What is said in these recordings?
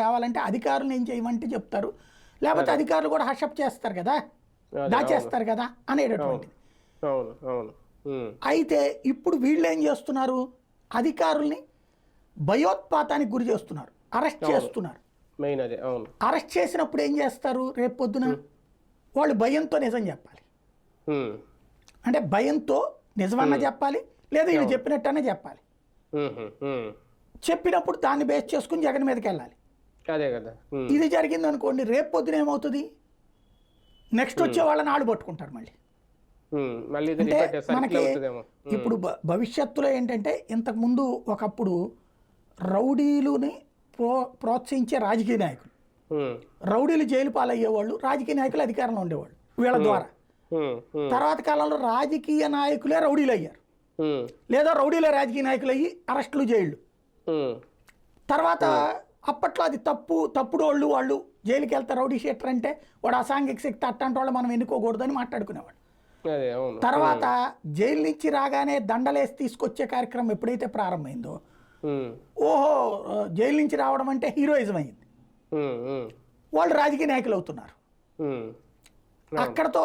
కావాలంటే అధికారులు ఏం చేయమంటే చెప్తారు. లేకపోతే అధికారులు కూడా హర్షప్ చేస్తారు కదా. దాచేస్తారు కదా అనేటటువంటిది. అయితే ఇప్పుడు వీళ్ళు ఏం చేస్తున్నారు? అధికారుల్ని భయోత్పాతానికి గురి చేస్తున్నారు. అరెస్ట్ చేస్తున్నారు. అరెస్ట్ చేసినప్పుడు ఏం చేస్తారు రేపు పొద్దున? వాళ్ళు భయంతో నిజం చెప్పాలి. అంటే భయంతో నిజమన్నా చెప్పాలి లేదా వీళ్ళు చెప్పినట్టనే చెప్పాలి. చెప్పినప్పుడు దాన్ని బేస్ చేసుకుని జగన్ మీదకి వెళ్ళాలి. అదే కదా. ఇది జరిగింది అనుకోండి రేపు పొద్దున ఏమవుతుంది? నెక్స్ట్ వచ్చే వాళ్ళని ఆడు పట్టుకుంటారు మళ్ళీ. అంటే మనకి ఇప్పుడు భవిష్యత్తులో ఏంటంటే ఇంతకుముందు ఒకప్పుడు రౌడీలుని ప్రో ప్రోత్సహించే రాజకీయ నాయకులు. రౌడీలు జైలు పాలయ్యేవాళ్ళు రాజకీయ నాయకులు అధికారంలో ఉండేవాళ్ళు వీళ్ళ ద్వారా. తర్వాత కాలంలో రాజకీయ నాయకులే రౌడీలు అయ్యారు లేదా రౌడీలే రాజకీయ నాయకులు అయ్యి అరెస్టులు జైళ్ళు. తర్వాత అప్పట్లో అది తప్పు తప్పుడు వాళ్ళు వాళ్ళు జైలుకి వెళ్తారు రౌడీ షీటర్ అంటే వాడు అసాంఘిక శక్తి అట్టంటి వాళ్ళు మనం ఎన్నుకోకూడదని మాట్లాడుకునేవాడు. తర్వాత జైలు నుంచి రాగానే దండలేసి తీసుకొచ్చే కార్యక్రమం ఎప్పుడైతే ప్రారంభమైందో ఓహో జైలు నుంచి రావడం అంటే హీరోయిజం అయింది. వాళ్ళు రాజకీయ నాయకులు అవుతున్నారు. అక్కడతో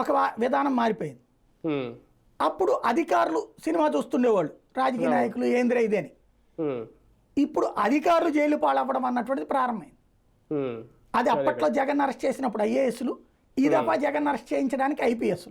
ఒక విధానం మారిపోయింది. అప్పుడు అధికారులు సినిమా చూస్తుండేవాళ్ళు. రాజకీయ నాయకులు ఏంద్ర ఇదేని ఇప్పుడు అధికారులు జైలు పాలవ్వడం అన్నటువంటిది ప్రారంభమైంది. అది అప్పట్లో జగన్ అరెస్ట్ చేసినప్పుడు ఐఏఎస్లు ఈ దఫా జగన్ అరెస్ట్ చేయించడానికి ఐపీఎస్లు.